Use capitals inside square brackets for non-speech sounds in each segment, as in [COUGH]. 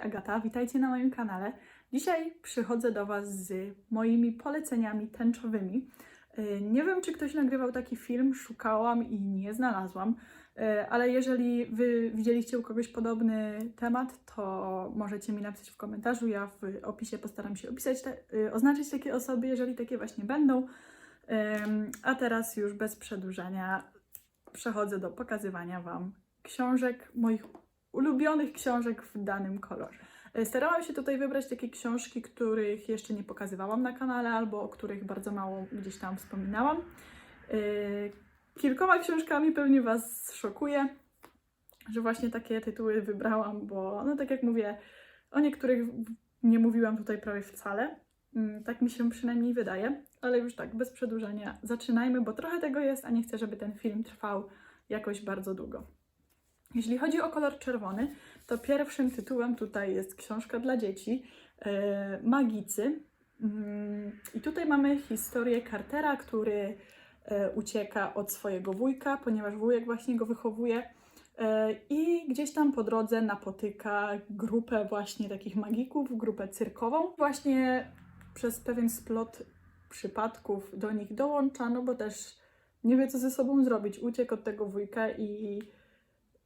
Agata, witajcie na moim kanale. Dzisiaj przychodzę do Was z moimi poleceniami tęczowymi. Yy, Nie wiem, czy ktoś nagrywał taki film, szukałam i nie znalazłam, yy, ale jeżeli Wy widzieliście u kogoś podobny temat, to możecie mi napisać w komentarzu. Ja w opisie postaram się opisać, te, yy, oznaczyć takie osoby, jeżeli takie właśnie będą. A teraz już bez przedłużania przechodzę do pokazywania Wam książek, moich ulubionych książek w danym kolorze. E, Starałam się tutaj wybrać takie książki, których jeszcze nie pokazywałam na kanale, albo o których bardzo mało gdzieś tam wspominałam. E, Kilkoma książkami pewnie Was szokuje, że właśnie takie tytuły wybrałam, bo no tak jak mówię, o niektórych nie mówiłam tutaj prawie wcale. Mm, Tak mi się przynajmniej wydaje, ale już tak, bez przedłużania, zaczynajmy, bo trochę tego jest, a nie chcę, żeby ten film trwał jakoś bardzo długo. Jeśli chodzi o kolor czerwony, to pierwszym tytułem tutaj jest książka dla dzieci e, Magicy. Mm, I tutaj mamy historię Cartera, który e, ucieka od swojego wujka, ponieważ wujek właśnie go wychowuje. E, I gdzieś tam po drodze napotyka grupę właśnie takich magików, grupę cyrkową. Właśnie przez pewien splot przypadków do nich dołącza, no bo też nie wie co ze sobą zrobić. Uciekł od tego wujka i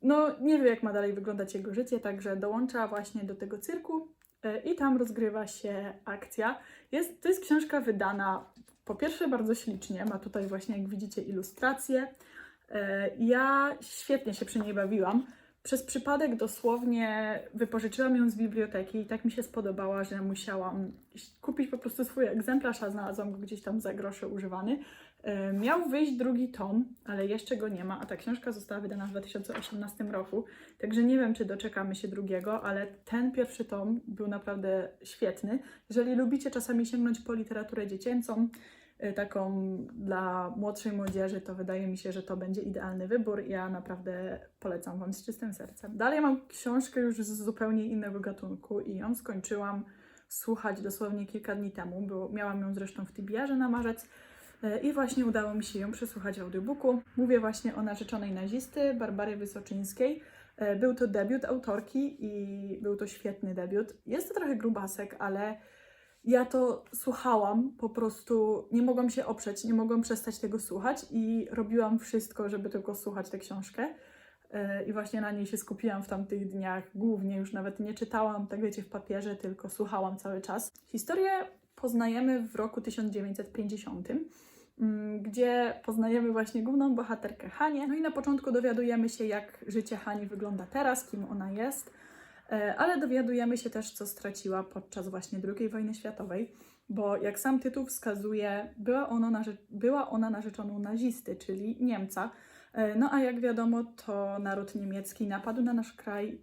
no nie wie jak ma dalej wyglądać jego życie, także dołącza właśnie do tego cyrku e, i tam rozgrywa się akcja. Jest, to jest książka wydana po pierwsze bardzo ślicznie, ma tutaj właśnie jak widzicie ilustracje. E, Ja świetnie się przy niej bawiłam. Przez przypadek dosłownie wypożyczyłam ją z biblioteki i tak mi się spodobała, że musiałam kupić po prostu swój egzemplarz, a znalazłam go gdzieś tam za grosze używany. E, Miał wyjść drugi tom, ale jeszcze go nie ma, a ta książka została wydana w 2018 roku, także nie wiem, czy doczekamy się drugiego, ale ten pierwszy tom był naprawdę świetny. Jeżeli lubicie czasami sięgnąć po literaturę dziecięcą, taką dla młodszej młodzieży, to wydaje mi się, że to będzie idealny wybór. Ja naprawdę polecam Wam z czystym sercem. Dalej mam książkę już z zupełnie innego gatunku i ją skończyłam słuchać dosłownie kilka dni temu. Było, miałam ją zresztą w TBR na marzec. E, I właśnie udało mi się ją przesłuchać w audiobooku. Mówię właśnie o narzeczonej nazisty Barbary Wysoczyńskiej. E, Był to debiut autorki i był to świetny debiut. Jest to trochę grubasek, ale ja to słuchałam, po prostu nie mogłam się oprzeć, nie mogłam przestać tego słuchać i robiłam wszystko, żeby tylko słuchać tę książkę. E, I właśnie na niej się skupiłam w tamtych dniach. Głównie już nawet nie czytałam, tak wiecie, w papierze, tylko słuchałam cały czas. Historię poznajemy w roku 1950 mm, gdzie poznajemy właśnie główną bohaterkę Hanię. No i na początku dowiadujemy się, jak życie Hani wygląda teraz, kim ona jest, ale dowiadujemy się też, co straciła podczas właśnie II wojny światowej, bo jak sam tytuł wskazuje, była ona, narze- była ona narzeczoną nazisty, czyli Niemca. E, No a jak wiadomo, to naród niemiecki napadł na nasz kraj,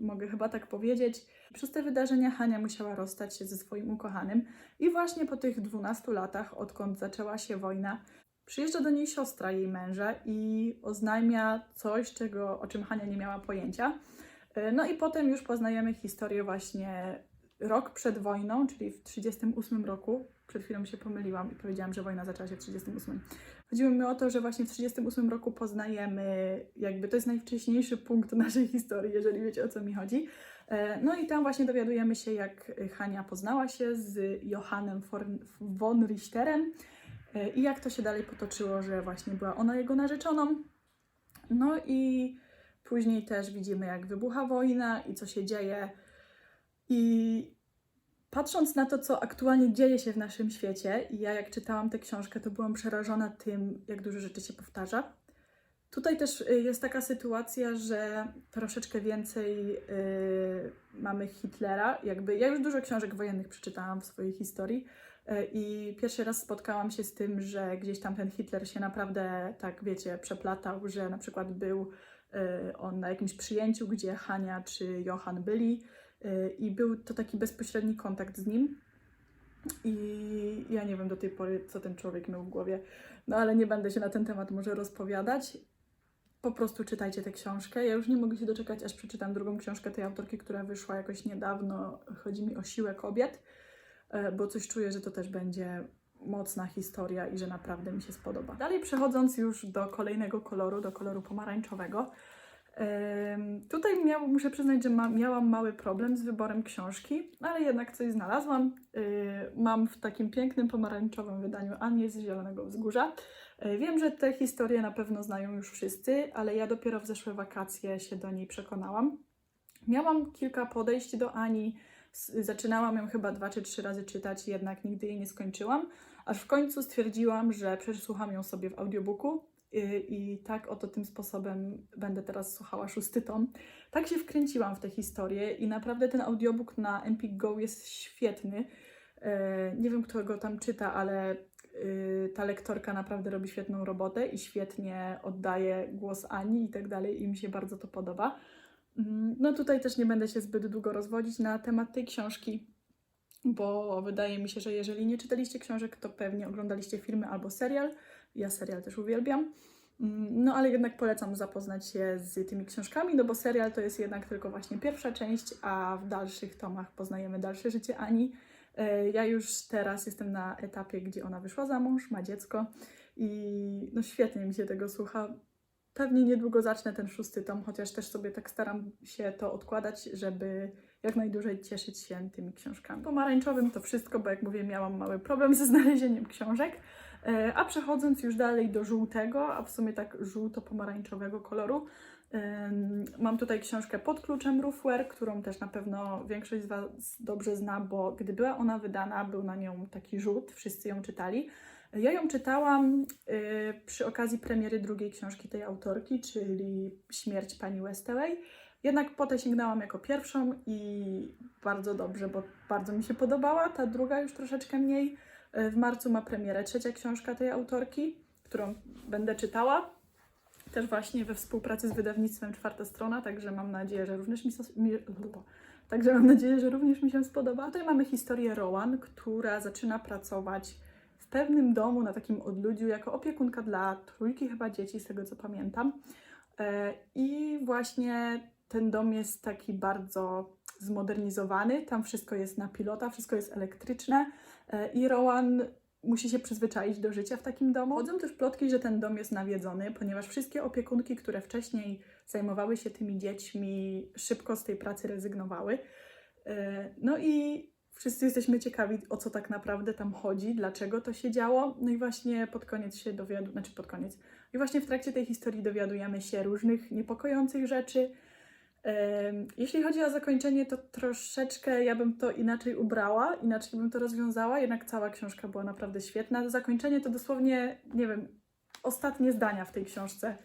mogę chyba tak powiedzieć. Przez te wydarzenia Hania musiała rozstać się ze swoim ukochanym i właśnie po tych 12 latach, odkąd zaczęła się wojna, przyjeżdża do niej siostra jej męża i oznajmia coś, czego, o czym Hania nie miała pojęcia. E, No i potem już poznajemy historię właśnie rok przed wojną, czyli w 38 roku. Przed chwilą się pomyliłam i powiedziałam, że wojna zaczęła się w 38. Chodziło mi o to, że właśnie w 38 roku poznajemy, jakby to jest najwcześniejszy punkt naszej historii, jeżeli wiecie o co mi chodzi. E, No i tam właśnie dowiadujemy się, jak Hania poznała się z Johannem von Richterem e, i jak to się dalej potoczyło, że właśnie była ona jego narzeczoną. No i później też widzimy, jak wybucha wojna i co się dzieje. I patrząc na to, co aktualnie dzieje się w naszym świecie, i ja jak czytałam tę książkę, to byłam przerażona tym, jak dużo rzeczy się powtarza. Tutaj też y, jest taka sytuacja, że troszeczkę więcej y, mamy Hitlera. Jakby ja już dużo książek wojennych przeczytałam w swojej historii y, i pierwszy raz spotkałam się z tym, że gdzieś tam ten Hitler się naprawdę tak, wiecie, przeplatał, że na przykład był on na jakimś przyjęciu, gdzie Hania czy Johann byli y, i był to taki bezpośredni kontakt z nim. I ja nie wiem do tej pory, co ten człowiek miał w głowie, no ale nie będę się na ten temat może rozpowiadać. Po prostu czytajcie tę książkę. Ja już nie mogę się doczekać, aż przeczytam drugą książkę tej autorki, która wyszła jakoś niedawno. Chodzi mi o siłę kobiet, e, bo coś czuję, że to też będzie mocna historia i że naprawdę mi się spodoba. Dalej przechodząc już do kolejnego koloru, do koloru pomarańczowego, Tutaj miał, muszę przyznać, że ma, miałam mały problem z wyborem książki, ale jednak coś znalazłam. Y, Mam w takim pięknym pomarańczowym wydaniu Anię z Zielonego Wzgórza. Y, Wiem, że te historie na pewno znają już wszyscy, ale ja dopiero w zeszłe wakacje się do niej przekonałam. Miałam kilka podejść do Ani. Zaczynałam ją chyba dwa czy trzy razy czytać, jednak nigdy jej nie skończyłam. Aż w końcu stwierdziłam, że przesłucham ją sobie w audiobooku y, i tak oto tym sposobem będę teraz słuchała szósty tom. Tak się wkręciłam w tę historię i naprawdę ten audiobook na Empik Go jest świetny. E, Nie wiem, kto go tam czyta, ale y, ta lektorka naprawdę robi świetną robotę i świetnie oddaje głos Ani i tak dalej i mi się bardzo to podoba. Mm, No tutaj też nie będę się zbyt długo rozwodzić na temat tej książki, bo wydaje mi się, że jeżeli nie czytaliście książek, to pewnie oglądaliście filmy albo serial. Ja serial też uwielbiam. Mm, No ale jednak polecam zapoznać się z tymi książkami, no bo serial to jest jednak tylko właśnie pierwsza część, a w dalszych tomach poznajemy dalsze życie Ani. E, Ja już teraz jestem na etapie, gdzie ona wyszła za mąż, ma dziecko i no świetnie mi się tego słucha. Pewnie niedługo zacznę ten szósty tom, chociaż też sobie tak staram się to odkładać, żeby jak najdłużej cieszyć się tymi książkami. Pomarańczowym to wszystko, bo jak mówię, miałam mały problem ze [LAUGHS] znalezieniem książek. E, A przechodząc już dalej do żółtego, a w sumie tak żółto-pomarańczowego koloru, mam tutaj książkę pod kluczem Roofware, którą też na pewno większość z Was dobrze zna, bo gdy była ona wydana, był na nią taki rzut, wszyscy ją czytali. Ja ją czytałam y, przy okazji premiery drugiej książki tej autorki, czyli Śmierć pani Westaway. Jednak potem sięgnęłam jako pierwszą i bardzo dobrze, bo bardzo mi się podobała. Ta druga już troszeczkę mniej. Y, W marcu ma premierę trzecia książka tej autorki, którą będę czytała. Też właśnie we współpracy z wydawnictwem Czwarta Strona, także mam nadzieję, że również mi, mi Także mam nadzieję, że również mi się spodoba. Tutaj mamy historię Rowan, która zaczyna pracować w pewnym domu na takim odludziu jako opiekunka dla trójki chyba dzieci, z tego co pamiętam. E, I właśnie ten dom jest taki bardzo zmodernizowany. Tam wszystko jest na pilota, wszystko jest elektryczne e, i Rowan musi się przyzwyczaić do życia w takim domu. Chodzą też plotki, że ten dom jest nawiedzony, ponieważ wszystkie opiekunki, które wcześniej zajmowały się tymi dziećmi, szybko z tej pracy rezygnowały. E, No i wszyscy jesteśmy ciekawi, o co tak naprawdę tam chodzi, dlaczego to się działo. No i właśnie pod koniec się dowiadujemy, znaczy pod koniec. I właśnie w trakcie tej historii dowiadujemy się różnych niepokojących rzeczy. Jeśli chodzi o zakończenie, to troszeczkę ja bym to inaczej ubrała, inaczej bym to rozwiązała, jednak cała książka była naprawdę świetna. Zakończenie to dosłownie, nie wiem, ostatnie zdania w tej książce.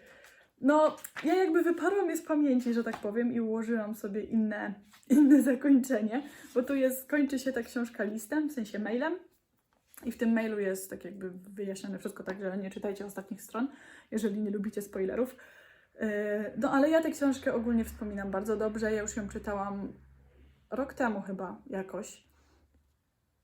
No, ja jakby wyparłam je z pamięci, że tak powiem, i ułożyłam sobie inne, [LAUGHS] inne zakończenie, bo tu jest, kończy się ta książka listem, w sensie mailem. I w tym mailu jest tak jakby wyjaśnione wszystko, także nie czytajcie ostatnich stron, jeżeli nie lubicie spoilerów. Yy, No ale ja tę książkę ogólnie wspominam bardzo dobrze. Ja już ją czytałam rok temu chyba jakoś.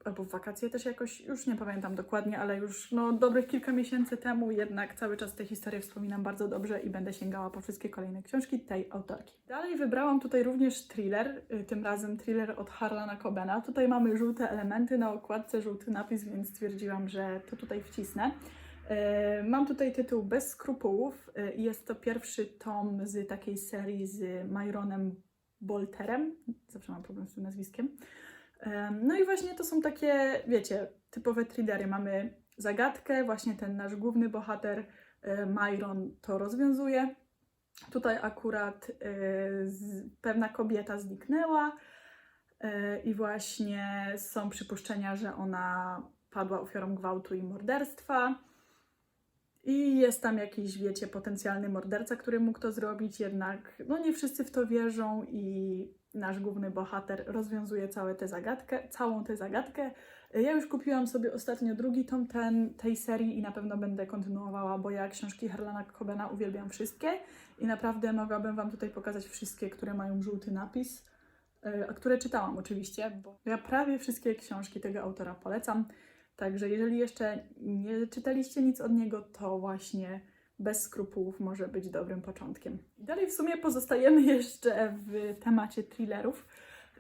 Albo w wakacje też jakoś, już nie pamiętam dokładnie, ale już no, dobrych kilka miesięcy temu jednak cały czas tę historię wspominam bardzo dobrze i będę sięgała po wszystkie kolejne książki tej autorki. Dalej wybrałam tutaj również thriller, y, tym razem thriller od Harlana Cobena. Tutaj mamy żółte elementy na okładce, żółty napis, więc stwierdziłam, że to tutaj wcisnę. E, Mam tutaj tytuł Bez skrupułów e, jest to pierwszy tom z takiej serii z Myronem Bolterem. Zawsze mam problem z tym nazwiskiem. E, No i właśnie to są takie, wiecie, typowe thrillery. Mamy zagadkę, właśnie ten nasz główny bohater Myron to rozwiązuje. Tutaj akurat pewna kobieta zniknęła i właśnie są przypuszczenia, że ona padła ofiarą gwałtu i morderstwa. I jest tam jakiś, wiecie, potencjalny morderca, który mógł to zrobić, jednak no nie wszyscy w to wierzą i nasz główny bohater rozwiązuje całe tę zagadkę, całą tę zagadkę. Ja już kupiłam sobie ostatnio drugi tom ten, tej serii i na pewno będę kontynuowała, bo ja książki Harlana Cobena uwielbiam wszystkie i naprawdę mogłabym Wam tutaj pokazać wszystkie, które mają żółty napis, yy, a które czytałam oczywiście, bo ja prawie wszystkie książki tego autora polecam. Także jeżeli jeszcze nie czytaliście nic od niego, to właśnie bez skrupułów może być dobrym początkiem. I dalej w sumie pozostajemy [LAUGHS] jeszcze w temacie thrillerów,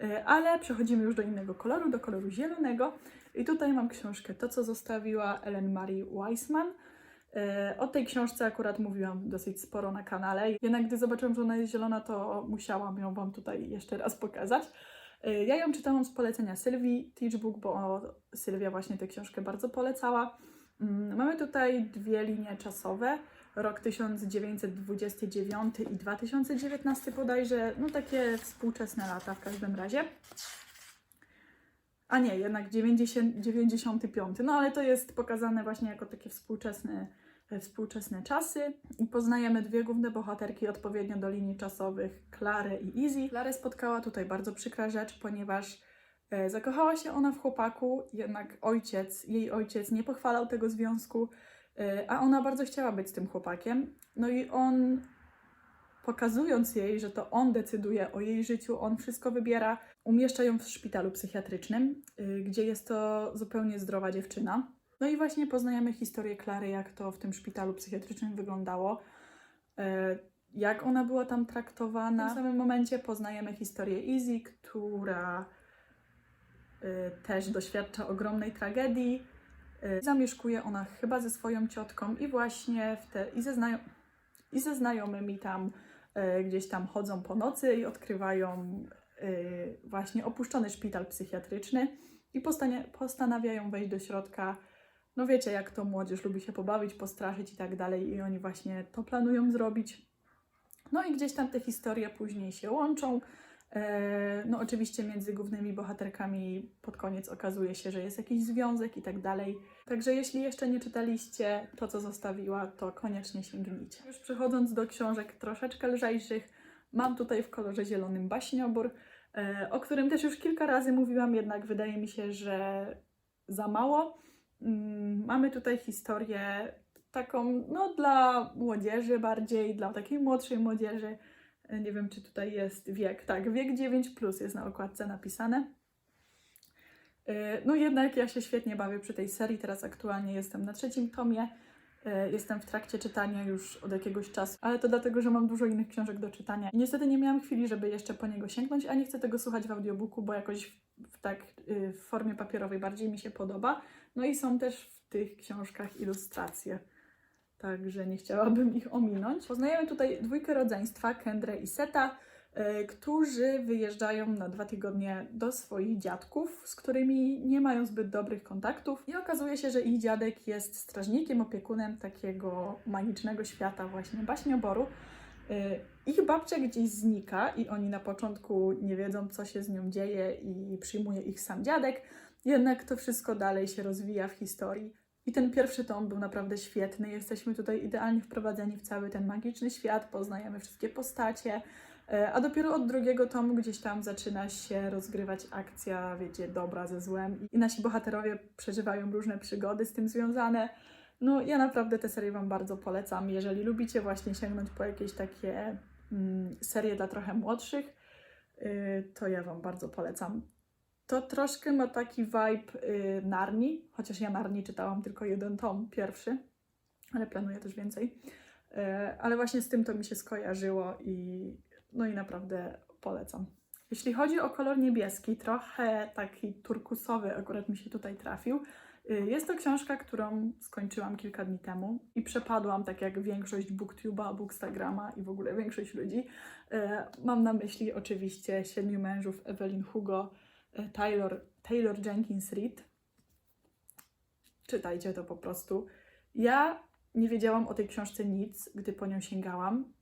e, ale przechodzimy już do innego koloru, do koloru zielonego. I tutaj mam książkę To, co zostawiła Ellen Marie Weissman. E, O tej książce akurat mówiłam dosyć sporo na kanale, jednak gdy zobaczyłam, że ona jest zielona, to musiałam ją Wam tutaj jeszcze raz pokazać. E, Ja ją czytałam z polecenia Sylwii Teachbook, bo Sylwia właśnie tę książkę bardzo polecała. Mm, Mamy tutaj dwie linie czasowe, rok 1929 i 2019 bodajże, no takie współczesne lata w każdym razie. A nie, jednak 90, 95, no ale to jest pokazane właśnie jako takie współczesne, e, współczesne czasy. I poznajemy dwie główne bohaterki odpowiednio do linii czasowych, Klarę i Izzy. Klarę spotkała tutaj bardzo przykra rzecz, ponieważ e, zakochała się ona w chłopaku, jednak ojciec, jej ojciec nie pochwalał tego związku, e, a ona bardzo chciała być tym chłopakiem. No i on pokazując jej, że to on decyduje o jej życiu, on wszystko wybiera, umieszcza ją w szpitalu psychiatrycznym, y, gdzie jest to zupełnie zdrowa dziewczyna. No i właśnie poznajemy historię Klary, jak to w tym szpitalu psychiatrycznym wyglądało, y, jak ona była tam traktowana. W tym samym momencie poznajemy historię Izzy, która y, też doświadcza ogromnej tragedii. Y, Zamieszkuje ona chyba ze swoją ciotką i właśnie w te, i ze, znajo- i ze znajomymi tam e, gdzieś tam chodzą po nocy i odkrywają e, właśnie opuszczony szpital psychiatryczny i postanawiają wejść do środka. No wiecie, jak to młodzież lubi się pobawić, postraszyć i tak dalej, i oni właśnie to planują zrobić. No i gdzieś tam te historie później się łączą. E, No, oczywiście między głównymi bohaterkami pod koniec okazuje się, że jest jakiś związek i tak dalej. Także jeśli jeszcze nie czytaliście to, co zostawiła, to koniecznie sięgnijcie. Już przechodząc do książek troszeczkę lżejszych, mam tutaj w kolorze zielonym baśniobór, e, o którym też już kilka razy mówiłam, jednak wydaje mi się, że za mało. Mm, Mamy tutaj historię taką, no dla młodzieży bardziej, dla takiej młodszej młodzieży. E, Nie wiem, czy tutaj jest wiek. Tak, wiek 9 plus jest na okładce napisane. E, No jednak ja się świetnie bawię przy tej serii. Teraz aktualnie jestem na trzecim tomie. E, Jestem w trakcie czytania już od jakiegoś czasu, ale to dlatego, że mam dużo innych książek do czytania. Niestety nie miałam chwili, żeby jeszcze po niego sięgnąć, a nie chcę tego słuchać w audiobooku, bo jakoś w tak y, w formie papierowej bardziej mi się podoba. No i są też w tych książkach ilustracje. Także nie chciałabym ich ominąć. Poznajemy tutaj dwójkę rodzeństwa, Kendrę i Seta, e, którzy wyjeżdżają na dwa tygodnie do swoich dziadków, z którymi nie mają zbyt dobrych kontaktów. I okazuje się, że ich dziadek jest strażnikiem, opiekunem takiego magicznego świata, właśnie baśnioboru. E, Ich babcia gdzieś znika i oni na początku nie wiedzą, co się z nią dzieje i przyjmuje ich sam dziadek. Jednak to wszystko dalej się rozwija w historii. I ten pierwszy tom był naprawdę świetny. Jesteśmy tutaj idealnie wprowadzeni w cały ten magiczny świat, poznajemy wszystkie postacie. E, A dopiero od drugiego tomu gdzieś tam zaczyna się rozgrywać akcja, wiecie, dobra ze złem. I nasi bohaterowie przeżywają różne przygody z tym związane. No, ja naprawdę tę serię Wam bardzo polecam. Jeżeli lubicie właśnie sięgnąć po jakieś takie mm, serie dla trochę młodszych, y, to ja Wam bardzo polecam. To troszkę ma taki vibe y, Narni, chociaż ja Narni czytałam tylko jeden tom, pierwszy, ale planuję też więcej. E, ale właśnie z tym to mi się skojarzyło i no i naprawdę polecam. Jeśli chodzi o kolor niebieski, trochę taki turkusowy akurat mi się tutaj trafił. Y, Jest to książka, którą skończyłam kilka dni temu i przepadłam, tak jak większość booktube'a, bookstagrama i w ogóle większość ludzi. E, Mam na myśli oczywiście Siedmiu mężów Evelyn Hugo, Taylor, Taylor Jenkins Reid. Czytajcie to po prostu. Ja nie wiedziałam o tej książce nic, gdy po nią sięgałam.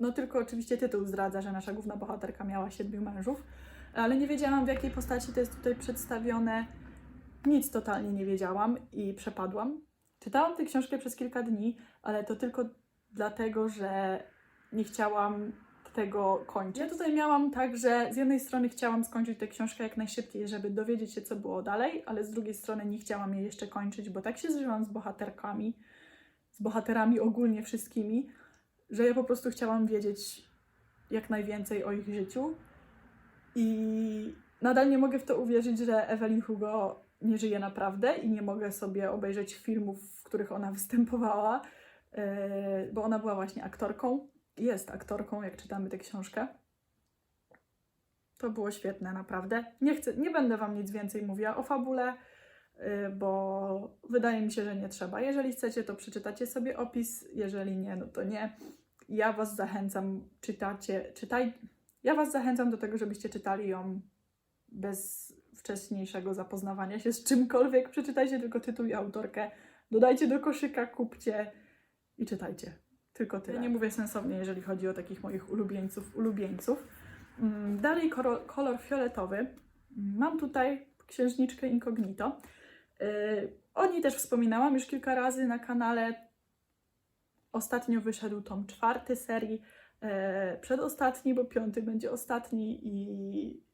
No tylko oczywiście tytuł zdradza, że nasza główna bohaterka miała siedmiu mężów, ale nie wiedziałam w jakiej postaci to jest tutaj przedstawione. Nic totalnie nie wiedziałam i przepadłam. Czytałam tę książkę przez kilka dni, ale to tylko dlatego, że nie chciałam tego kończyć. Ja tutaj miałam tak, że z jednej strony chciałam skończyć tę książkę jak najszybciej, żeby dowiedzieć się, co było dalej, ale z drugiej strony nie chciałam jej jeszcze kończyć, bo tak się zżyłam z bohaterkami, z bohaterami ogólnie wszystkimi, że ja po prostu chciałam wiedzieć jak najwięcej o ich życiu. I nadal nie mogę w to uwierzyć, że Evelyn Hugo nie żyje naprawdę i nie mogę sobie obejrzeć filmów, w których ona występowała, yy, bo ona była właśnie aktorką. Jest aktorką, jak czytamy tę książkę. To było świetne, naprawdę. Nie, chcę, nie będę Wam nic więcej mówiła o fabule. y, bo wydaje mi się, że nie trzeba. Jeżeli chcecie, to przeczytacie sobie opis, jeżeli nie, no to nie. Ja Was zachęcam, czytacie, czytaj. Ja Was zachęcam do tego, żebyście czytali ją bez wcześniejszego zapoznawania się z czymkolwiek. Przeczytajcie tylko tytuł i autorkę, dodajcie do koszyka, kupcie i czytajcie. Tylko tyle. Ja nie mówię sensownie, jeżeli chodzi o takich moich ulubieńców, ulubieńców. Mm, Dalej kolor, kolor fioletowy. Mam tutaj księżniczkę Incognito. Yy, o niej też wspominałam już kilka razy na kanale. Ostatnio wyszedł tom czwarty serii, e, przedostatni, bo piąty będzie ostatni i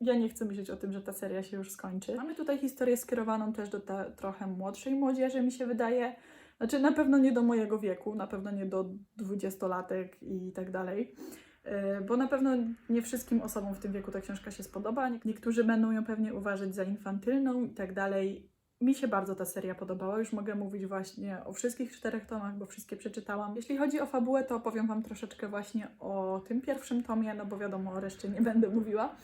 ja nie chcę myśleć o tym, że ta seria się już skończy. Mamy tutaj historię skierowaną też do trochę młodszej młodzieży, mi się wydaje. Znaczy na pewno nie do mojego wieku, na pewno nie do dwudziestolatek i tak dalej. E, Bo na pewno nie wszystkim osobom w tym wieku ta książka się spodoba. Nie- Niektórzy będą ją pewnie uważać za infantylną i tak dalej. Mi się bardzo ta seria podobała. Już mogę mówić właśnie o wszystkich czterech tomach, bo wszystkie przeczytałam. Jeśli chodzi o fabułę, to opowiem Wam troszeczkę właśnie o tym pierwszym tomie, no bo wiadomo, o reszcie nie będę mówiła.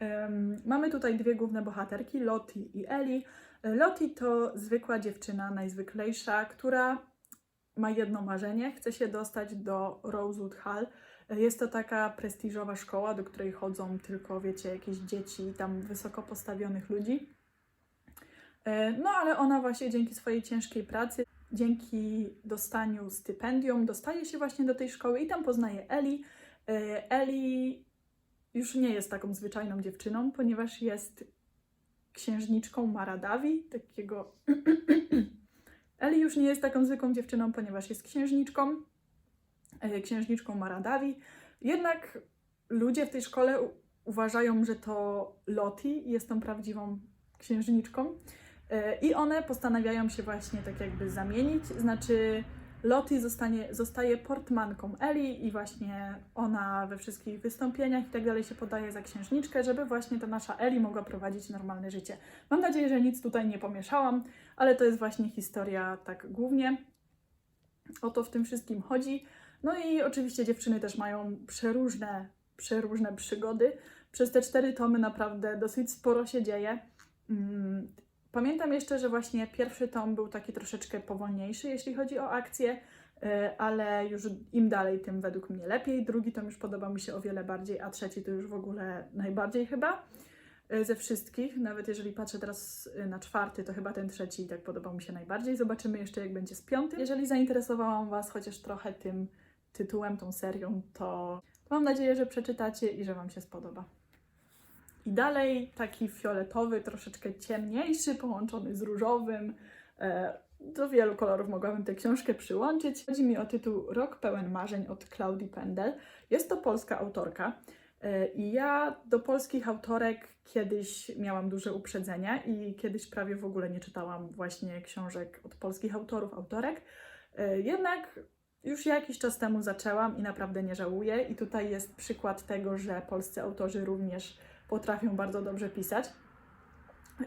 Em, mamy tutaj dwie główne bohaterki, Lottie i Ellie. Lottie to zwykła dziewczyna, najzwyklejsza, która ma jedno marzenie, chce się dostać do Rosewood Hall. Jest to taka prestiżowa szkoła, do której chodzą tylko, wiecie, jakieś dzieci tam wysoko postawionych ludzi. E, No ale ona właśnie dzięki swojej ciężkiej pracy, dzięki dostaniu stypendium, dostaje się właśnie do tej szkoły i tam poznaje Eli. E, Eli już nie jest taką zwyczajną dziewczyną, ponieważ jest księżniczką Maradawi, takiego... [CLEARS THROAT] Eli już nie jest taką zwykłą dziewczyną, ponieważ jest księżniczką, e, księżniczką Maradawi. Jednak ludzie w tej szkole uważają, że to Loti jest tą prawdziwą księżniczką. E, I one postanawiają się właśnie tak jakby zamienić, znaczy Lottie zostanie, zostaje portmanką Eli i właśnie ona we wszystkich wystąpieniach i tak dalej się podaje za księżniczkę, żeby właśnie ta nasza Eli mogła prowadzić normalne życie. Mam nadzieję, że nic tutaj nie pomieszałam, ale to jest właśnie historia tak głównie. O to w tym wszystkim chodzi. No i oczywiście dziewczyny też mają przeróżne, przeróżne przygody. Przez te cztery tomy naprawdę dosyć sporo się dzieje. Pamiętam jeszcze, że właśnie pierwszy tom był taki troszeczkę powolniejszy, jeśli chodzi o akcję, y, ale już im dalej, tym według mnie lepiej. Drugi tom już podoba mi się o wiele bardziej, a trzeci to już w ogóle najbardziej chyba y, ze wszystkich. Nawet jeżeli patrzę teraz y, na czwarty, to chyba ten trzeci tak podobał mi się najbardziej. Zobaczymy jeszcze, jak będzie z piątym. Jeżeli zainteresowałam Was chociaż trochę tym tytułem, tą serią, to mam nadzieję, że przeczytacie i że Wam się spodoba. I dalej taki fioletowy, troszeczkę ciemniejszy, połączony z różowym. E, do wielu kolorów mogłabym tę książkę przyłączyć. Chodzi mi o tytuł Rok pełen marzeń od Claudii Pendel. Jest to polska autorka. E, I ja do polskich autorek kiedyś miałam duże uprzedzenia i kiedyś prawie w ogóle nie czytałam właśnie książek od polskich autorów, autorek. E, Jednak już jakiś czas temu zaczęłam i naprawdę nie żałuję. I tutaj jest przykład tego, że polscy autorzy również potrafią bardzo dobrze pisać.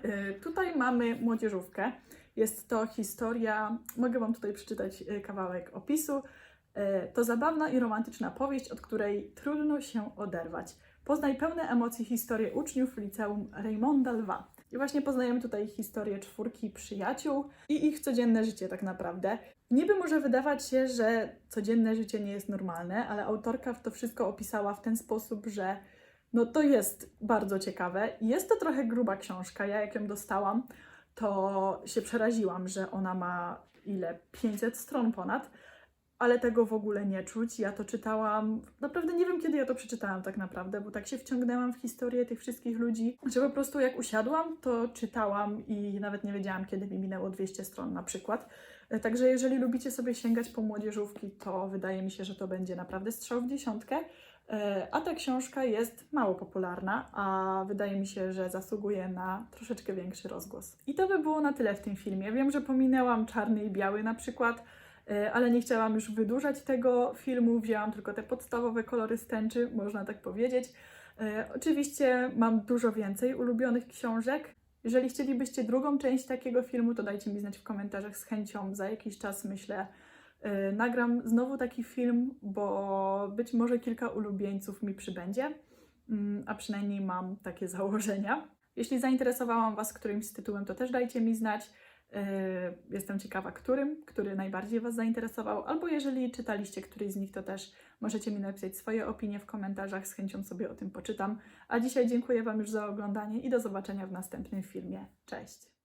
Y, Tutaj mamy młodzieżówkę. Jest to historia, mogę Wam tutaj przeczytać y, kawałek opisu. Y, To zabawna i romantyczna powieść, od której trudno się oderwać. Poznaj pełne emocji historię uczniów liceum Raymonda Lwa. I właśnie poznajemy tutaj historię czwórki przyjaciół i ich codzienne życie tak naprawdę. Niby może wydawać się, że codzienne życie nie jest normalne, ale autorka to wszystko opisała w ten sposób, że no to jest bardzo ciekawe. Jest to trochę gruba książka. Ja jak ją dostałam, to się przeraziłam, że ona ma ile? 500 stron ponad, ale tego w ogóle nie czuć. Ja to czytałam, naprawdę nie wiem kiedy ja to przeczytałam tak naprawdę, bo tak się wciągnęłam w historię tych wszystkich ludzi, że po prostu jak usiadłam, to czytałam i nawet nie wiedziałam kiedy mi minęło 200 stron na przykład. Także jeżeli lubicie sobie sięgać po młodzieżówki, to wydaje mi się, że to będzie naprawdę strzał w dziesiątkę. E, A ta książka jest mało popularna, a wydaje mi się, że zasługuje na troszeczkę większy rozgłos. I to by było na tyle w tym filmie. Wiem, że pominęłam czarny i biały na przykład, e, ale nie chciałam już wydłużać tego filmu. Wzięłam tylko te podstawowe kolory stęczy, można tak powiedzieć. E, Oczywiście mam dużo więcej ulubionych książek. Jeżeli chcielibyście drugą część takiego filmu, to dajcie mi znać w komentarzach z chęcią. Za jakiś czas myślę, nagram znowu taki film, bo być może kilka ulubieńców mi przybędzie, Mm, a przynajmniej mam takie [LAUGHS] założenia. Jeśli zainteresowałam Was którymś z tytułem, to też dajcie mi znać. Yy, Jestem ciekawa, którym, który najbardziej Was zainteresował, albo jeżeli czytaliście któryś z nich, to też możecie mi napisać swoje opinie w komentarzach, z chęcią sobie o tym poczytam. A dzisiaj dziękuję Wam już za oglądanie i do zobaczenia w następnym filmie. Cześć!